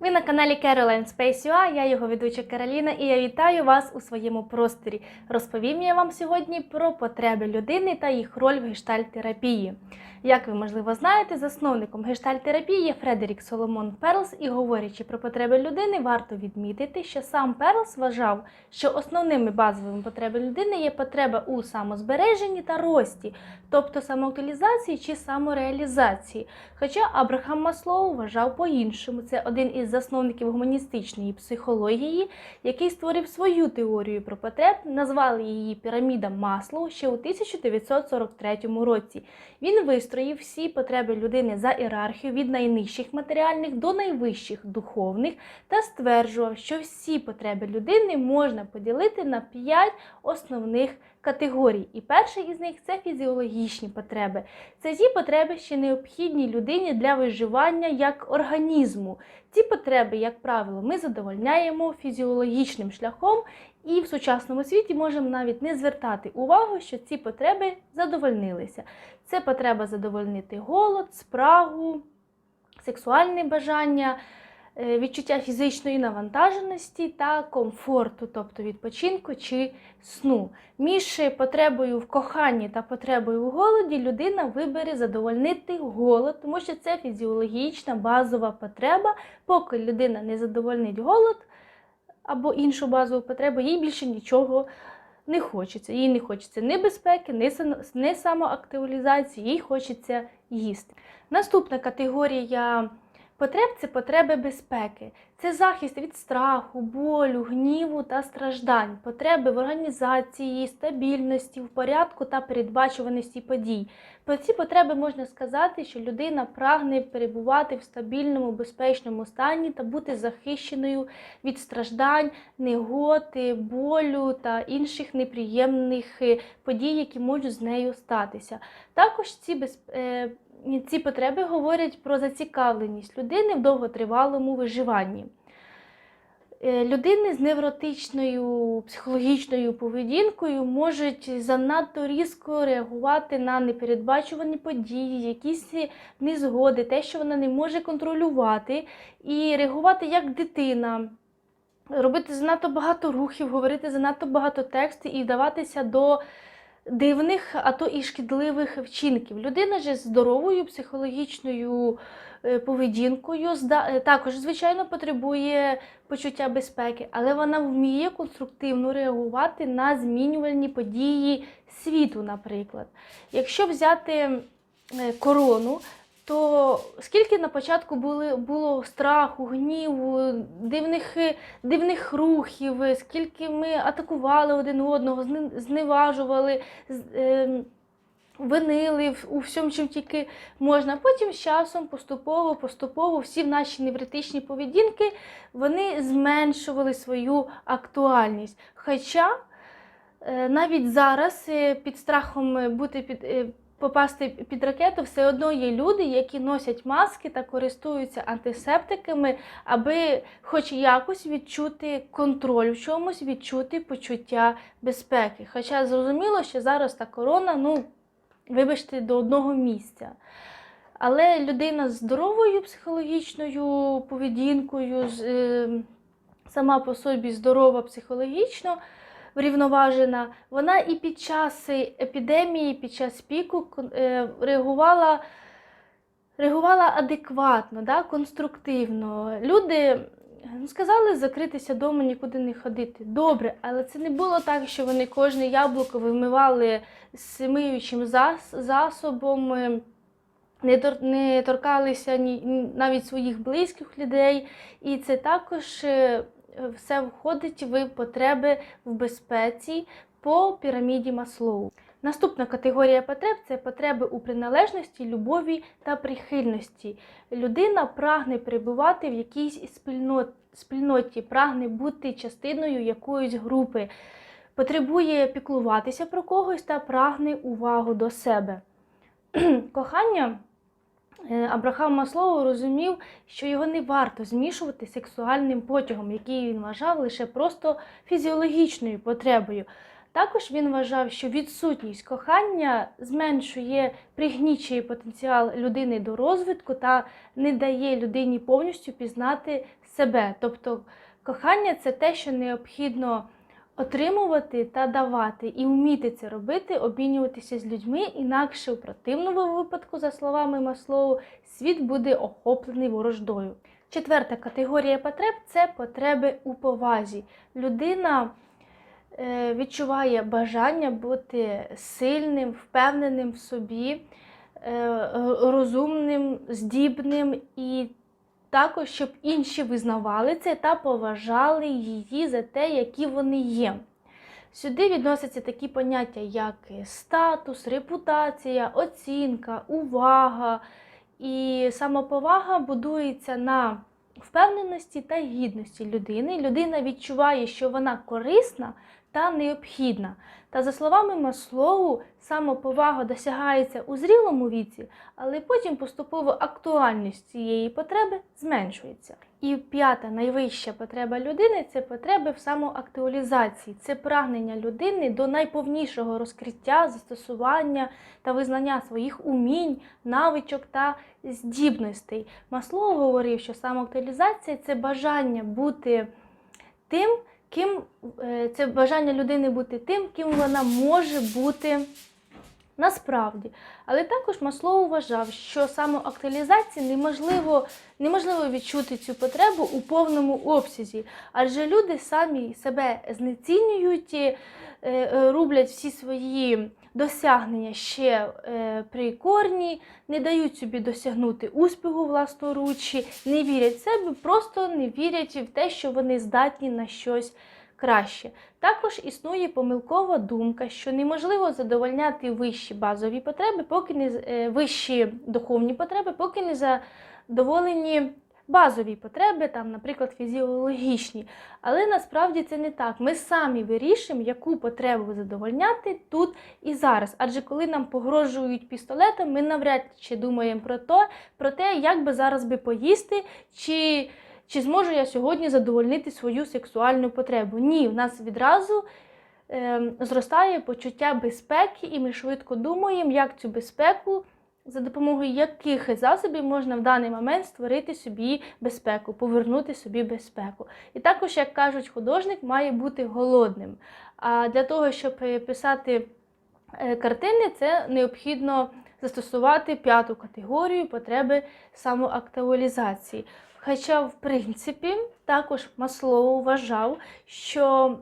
Ви на каналі Caroline Space UA, я його ведуча Кароліна, і я вітаю вас у своєму просторі. Розповім я вам сьогодні про потреби людини та їх роль в гештальт-терапії. Як ви можливо знаєте, засновником гештальт-терапії є Фредерік Соломон Перлс, і говорячи про потреби людини, варто відмітити, що сам Перлс вважав, що основними базовими потребами людини є потреба у самозбереженні та рості, тобто самоактуалізації чи самореалізації. Хоча Абрахам Маслоу вважав по-іншому. Це один із засновників гуманістичної психології, який створив свою теорію про потреб, назвали її піраміда Маслоу ще у 1943 році. Він вистроїв всі потреби людини за ієрархію від найнижчих матеріальних до найвищих духовних та стверджував, що всі потреби людини можна поділити на п'ять основних категорій. І перший із них це фізіологічні потреби. Це ті потреби, що необхідні людині для виживання як організму. Ці потреби, як правило, ми задовольняємо фізіологічним шляхом, і в сучасному світі можемо навіть не звертати увагу, що ці потреби задовольнилися. Це потреба задовольнити голод, спрагу, сексуальне бажання, е, відчуття фізичної навантаженості та комфорту, тобто відпочинку чи сну. Між потребою в коханні та потребою в голоді людина вибере задовольнити голод, тому що це фізіологічна базова потреба. Поки людина не задовольнить голод або іншу базову потребу, їй більше нічого не хочеться. Їй не хочеться ні безпеки, ні самоактуалізації, їй хочеться їсти. Наступна категорія потреб це потреби безпеки. Це захист від страху, болю, гніву та страждань, потреби в організації, стабільності, в порядку та передбачуваності подій. Про ці потреби можна сказати, що людина прагне перебувати в стабільному, безпечному стані та бути захищеною від страждань, неготи, болю та інших неприємних е, подій, які можуть з нею статися. Також ці без, е, ці потреби говорять про зацікавленість людини в довготривалому виживанні. Е, Людини з невротичною психологічною поведінкою можуть занадто різко реагувати на непередбачувані події, якісь незгоди, те, що вона не може контролювати, і реагувати як дитина, робити занадто багато рухів, говорити занадто багато текстів і вдаватися до дивних, а то і шкідливих вчинків. Людина ж з здоровою психологічною е, поведінкою е, також, звичайно, потребує почуття безпеки, але вона вміє конструктивно реагувати на змінювальні події світу, наприклад. Якщо взяти е, корону, то скільки на початку були, було страху, гніву, дивних, е, дивних рухів, е, скільки ми атакували один одного, зневажували, ем, винили у всьому, чим тільки можна. Потім з часом поступово, поступово всі наші невротичні поведінки вони зменшували свою актуальність. Хоча е, навіть зараз е, під страхом е, бути під. Попасти під ракету все одно є люди, які носять маски та користуються антисептиками, аби хоч якось відчути контроль в чомусь, відчути почуття безпеки. Хоча зрозуміло, що зараз та корона, ну, вибачте, до одного місця. Але людина з здоровою психологічною поведінкою, з, е, сама по собі здорова психологічно, врівноважена, вона і під час епідемії, під час піку е, реагувала, реагувала адекватно, да, конструктивно. Люди ну, сказали закритися вдома, нікуди не ходити. Добре, але це не було так, що вони кожне яблуко вимивали з миючим зас- засобом. е, Не, тор, не торкалися ні, навіть своїх близьких людей, і це також е, все входить в потреби в безпеці по піраміді Маслоу. Наступна категорія потреб це потреби у приналежності, любові та прихильності. Людина прагне перебувати в якійсь спільноті, спільноті, прагне бути частиною якоїсь групи, потребує піклуватися про когось та прагне увагу до себе. Кохання е, Абрахам Маслоу розумів, що його не варто змішувати з сексуальним потягом, який він вважав лише просто фізіологічною потребою. Також він вважав, що відсутність кохання зменшує пригнічує потенціал людини до розвитку та не дає людині повністю пізнати себе. Тобто кохання це те, що необхідно отримувати та давати, і вміти це робити, обмінюватися з людьми, інакше у противному випадку, за словами Маслоу, світ буде охоплений ворождою. Четверта категорія потреб це потреби у повазі. Людина е, відчуває бажання бути сильним, впевненим в собі, е, розумним, здібним і також, щоб інші визнавали це та поважали її за те, які вони є. Сюди відносяться такі поняття, як статус, репутація, оцінка, увага. І самоповага будується на впевненості та гідності людини. Людина відчуває, що вона корисна та необхідна. Та за словами Маслоу, самоповага досягається у зрілому віці, але потім поступово актуальність цієї потреби зменшується. І п'ята найвища потреба людини це потреби в самоактуалізації, це прагнення людини до найповнішого розкриття, застосування та визнання своїх умінь, навичок та здібностей. Маслоу говорив, що самоактуалізація це бажання бути тим, ким е, це бажання людини бути тим, ким вона може бути насправді. Але також Маслоу вважав, що самоактуалізації неможливо, неможливо відчути цю потребу у повному обсязі, адже люди самі себе знецінюють, е, е, рублять всі свої досягнення ще е, прикорні, не дають собі досягнути успіху власноручі, не вірять в себе, просто не вірять в те, що вони здатні на щось краще. Також існує помилкова думка, що неможливо задовольняти вищі базові потреби, поки не е, вищі духовні потреби, поки не задоволені базові потреби, там, наприклад, фізіологічні. Але насправді це не так. Ми самі вирішуємо, яку потребу задовольняти тут і зараз. Адже коли нам погрожують пістолетом, ми навряд чи думаємо про те, про те, як би зараз би поїсти, чи, чи зможу я сьогодні задовольнити свою сексуальну потребу. Ні, в нас відразу. Ем, зростає почуття безпеки, і ми швидко думаємо, як цю безпеку за допомогою яких засобів можна в даний момент створити собі безпеку, повернути собі безпеку. І також, як кажуть, художник має бути голодним. А для того, щоб писати е, картини, це необхідно застосувати п'яту категорію потреби самоактуалізації. Хоча, в принципі, також Маслоу вважав, що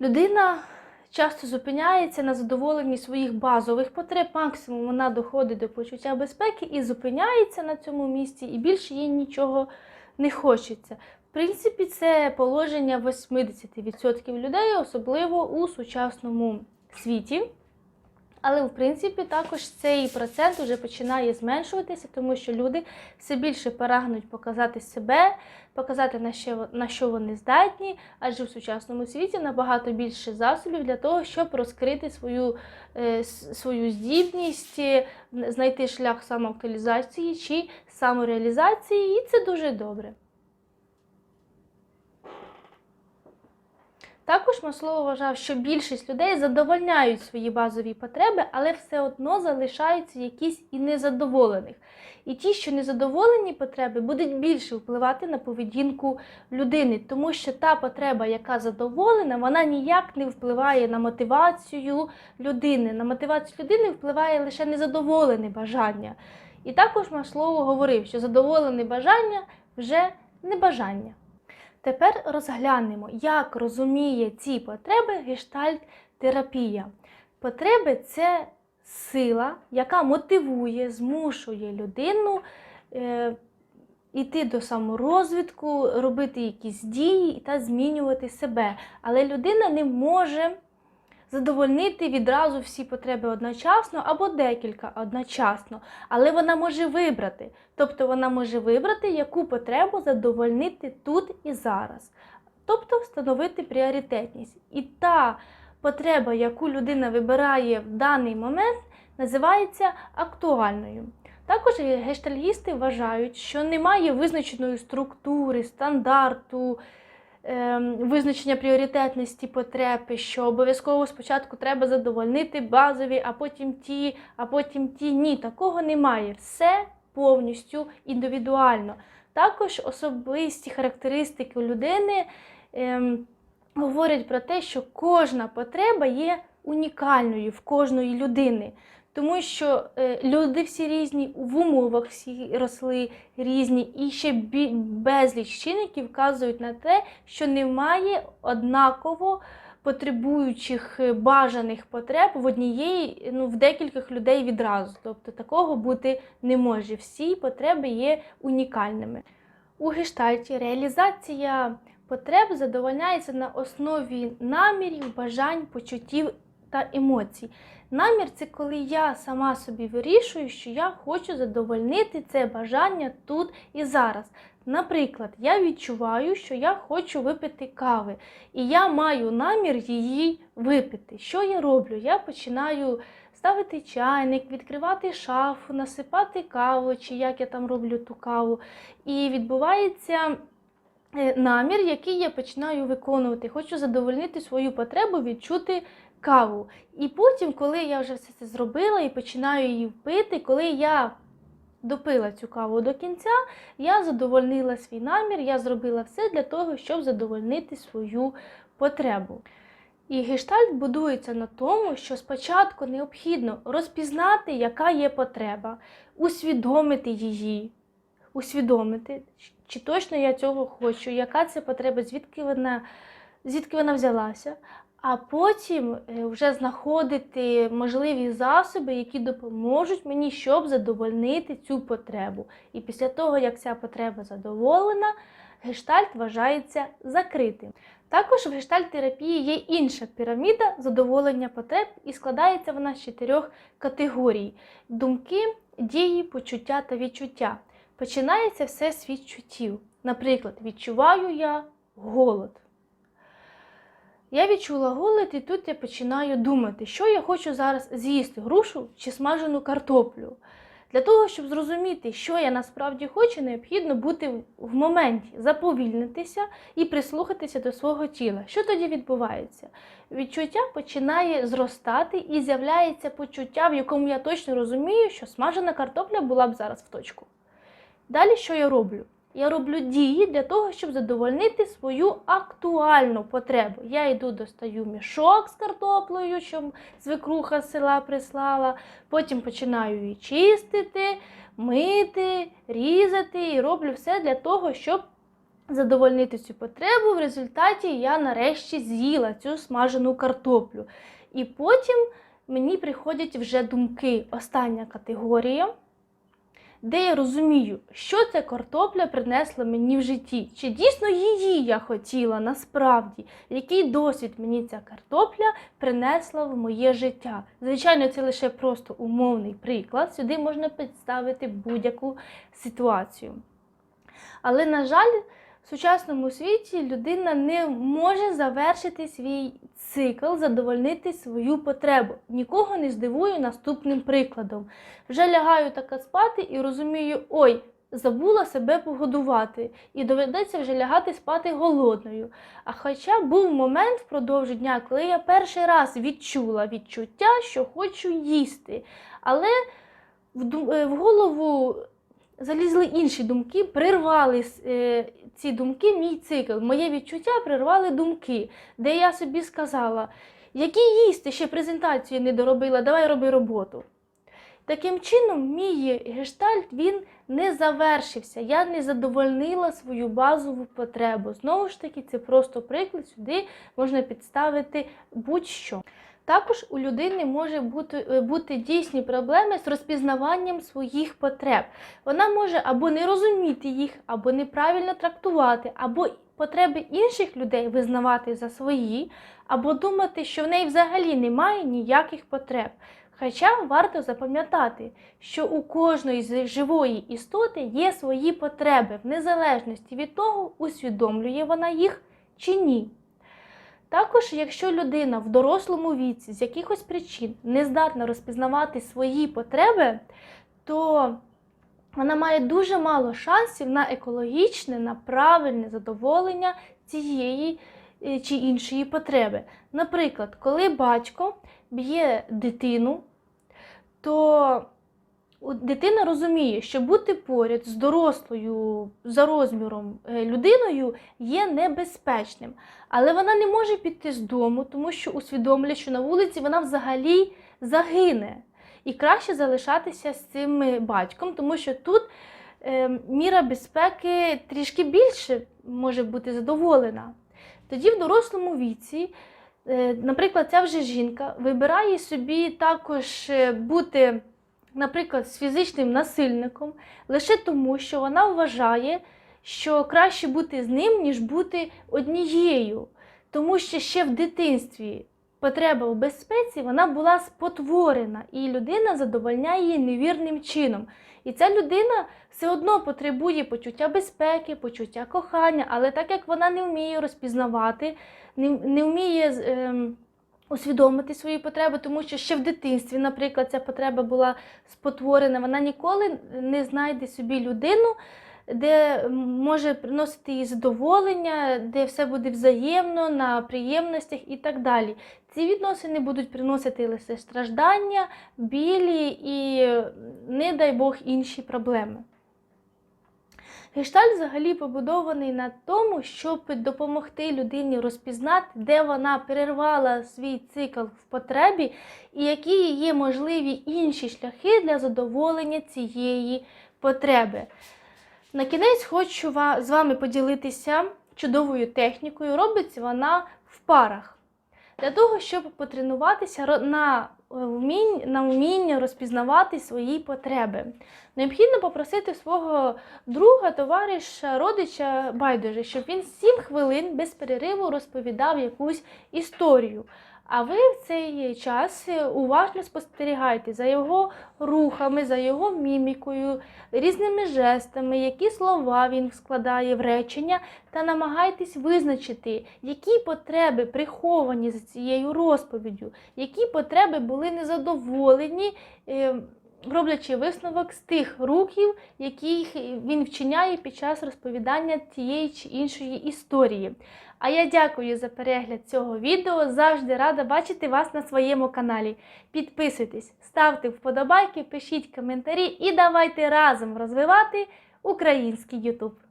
людина часто зупиняється на задоволенні своїх базових потреб. Максимум вона доходить до почуття безпеки і зупиняється на цьому місці, і більше їй нічого не хочеться. В принципі, це положення 80% людей, особливо у сучасному світі. Але, в принципі, також цей процент вже починає зменшуватися, тому що люди все більше прагнуть показати себе, показати на що на що вони здатні, адже в сучасному світі набагато більше засобів для того, щоб розкрити свою е, свою здібність, е, знайти шлях самоактуалізації чи самореалізації, і це дуже добре. Також Маслоу вважав, що більшість людей задовольняють свої базові потреби, але все одно залишаються якісь і незадоволених. І ті, що незадоволені потреби, будуть більше впливати на поведінку людини, тому що та потреба, яка задоволена, вона ніяк не впливає на мотивацію людини. На мотивацію людини впливає лише незадоволене бажання. І також Маслоу говорив, що задоволене бажання вже не бажання. Тепер розглянемо, як розуміє ці потреби гештальт-терапія. Потреби це сила, яка мотивує, змушує людину е, йти до саморозвитку, робити якісь дії та змінювати себе. Але людина не може задовольнити відразу всі потреби одночасно або декілька одночасно, але вона може вибрати. Тобто вона може вибрати, яку потребу задовольнити тут і зараз. Тобто встановити пріоритетність. І та потреба, яку людина вибирає в даний момент, називається актуальною. Також гештальгісти вважають, що немає визначеної структури, стандарту визначення пріоритетності потреби, що обов'язково спочатку треба задовольнити базові, а потім ті, а потім ті. Ні, такого немає. Все повністю індивідуально. Також особисті характеристики людини ем, говорять про те, що кожна потреба є унікальною в кожної людини. Тому що е, люди всі різні, в умовах всі росли різні, і ще безліч чинників вказують на те, що немає однаково потребуючих е, бажаних потреб в однієї, ну в декількох людей відразу. Тобто такого бути не може. Всі потреби є унікальними. У гештальті реалізація потреб задовольняється на основі намірів, бажань, почуттів та емоцій. Намір це коли я сама собі вирішую, що я хочу задовольнити це бажання тут і зараз. Наприклад, я відчуваю, що я хочу випити кави, і я маю намір її випити. Що я роблю? Я починаю ставити чайник, відкривати шафу, насипати каву, чи як я там роблю ту каву. І відбувається е, намір, який я починаю виконувати. Хочу задовольнити свою потребу, відчути каву. І потім, коли я вже все це зробила і починаю її пити, коли я допила цю каву до кінця, я задовольнила свій намір, я зробила все для того, щоб задовольнити свою потребу. І гештальт будується на тому, що спочатку необхідно розпізнати, яка є потреба, усвідомити її, усвідомити, чи точно я цього хочу, яка це потреба, звідки вона, звідки вона взялася, а потім е, вже знаходити можливі засоби, які допоможуть мені, щоб задовольнити цю потребу. І після того, як ця потреба задоволена, гештальт вважається закритим. Також в гештальт-терапії є інша піраміда задоволення потреб, і складається вона з чотирьох категорій: думки, дії, почуття та відчуття. Починається все з відчуттів. Наприклад, відчуваю я голод. Я відчула голод, і тут я починаю думати, що я хочу зараз з'їсти грушу чи смажену картоплю. Для того, щоб зрозуміти, що я насправді хочу, необхідно бути в моменті, заповільнитися і прислухатися до свого тіла. Що тоді відбувається? Відчуття починає зростати і з'являється почуття, в якому я точно розумію, що смажена картопля була б зараз в точку. Далі що я роблю? Я роблю дії для того, щоб задовольнити свою актуальну потребу. Я йду, достаю мішок з картоплею, що свекруха з села прислала. Потім починаю її чистити, мити, різати і роблю все для того, щоб задовольнити цю потребу. В результаті я нарешті з'їла цю смажену картоплю. І потім мені приходять вже думки. Остання категорія де я розумію, що ця картопля принесла мені в житті, чи дійсно її я хотіла насправді, який досвід мені ця картопля принесла в моє життя. Звичайно, це лише просто умовний приклад. Сюди можна підставити будь-яку ситуацію. Але, на жаль, в сучасному світі людина не може завершити свій цикл, задовольнити свою потребу. Нікого не здивую наступним прикладом. Вже лягаю така спати і розумію, ой, забула себе погодувати, і доведеться вже лягати спати голодною. А хоча був момент впродовж дня, коли я перший раз відчула відчуття, що хочу їсти. Але в, е, голову залізли інші думки, прирвали е, ці думки, мій цикл, моє відчуття прирвали думки, де я собі сказала, які їсти ще презентацію не доробила, давай роби роботу. Таким чином, мій гештальт він не завершився. Я не задовольнила свою базову потребу. Знову ж таки, це просто приклад, сюди можна підставити будь-що. Також у людини може бути, е, бути дійсні проблеми з розпізнаванням своїх потреб. Вона може або не розуміти їх, або неправильно трактувати, або потреби інших людей визнавати за свої, або думати, що в неї взагалі немає ніяких потреб. Хоча варто запам'ятати, що у кожної з живої істоти є свої потреби, в незалежності від того, усвідомлює вона їх чи ні. Також, якщо людина в дорослому віці з якихось причин не здатна розпізнавати свої потреби, то вона має дуже мало шансів на екологічне, на правильне задоволення цієї е, чи іншої потреби. Наприклад, коли батько б'є дитину, то дитина розуміє, що бути поряд з дорослою за розміром е, людиною є небезпечним. Але вона не може піти з дому, тому що усвідомлює, що на вулиці вона взагалі загине. І краще залишатися з цим е, батьком, тому що тут е, міра безпеки трішки більше може бути задоволена. Тоді в дорослому віці, наприклад, ця вже жінка вибирає собі також бути, наприклад, з фізичним насильником лише тому, що вона вважає, що краще бути з ним, ніж бути однією. Тому що ще в дитинстві потреба в безпеці вона була спотворена, і людина задовольняє її невірним чином. І ця людина все одно потребує почуття безпеки, почуття кохання, але так як вона не вміє розпізнавати, не, не вміє ем, усвідомити свої потреби, тому що ще в дитинстві, наприклад, ця потреба була спотворена, вона ніколи не знайде собі людину, де може приносити їй задоволення, де все буде взаємно, на приємностях і так далі. Ці відносини будуть приносити лише страждання, білі і, не дай Бог, інші проблеми. Гештальт взагалі побудований на тому, щоб допомогти людині розпізнати, де вона перервала свій цикл в потребі, і які є можливі інші шляхи для задоволення цієї потреби. На кінець хочу з вами поділитися чудовою технікою. Робиться вона в парах. Для того, щоб потренуватися на вмінь- на вміння розпізнавати свої потреби. Необхідно попросити свого друга, товариша, родича байдуже, щоб він 7 хвилин без перериву розповідав якусь історію. А ви в цей час е, уважно спостерігайте за його рухами, за його мімікою, різними жестами, які слова він складає в речення, та намагайтесь визначити, які потреби приховані за цією розповіддю, які потреби були незадоволені. е, роблячи висновок з тих рухів, яких він вчиняє під час розповідання тієї чи іншої історії. А я дякую за перегляд цього відео. Завжди рада бачити вас на своєму каналі. Підписуйтесь, ставте вподобайки, пишіть коментарі і давайте разом розвивати український YouTube.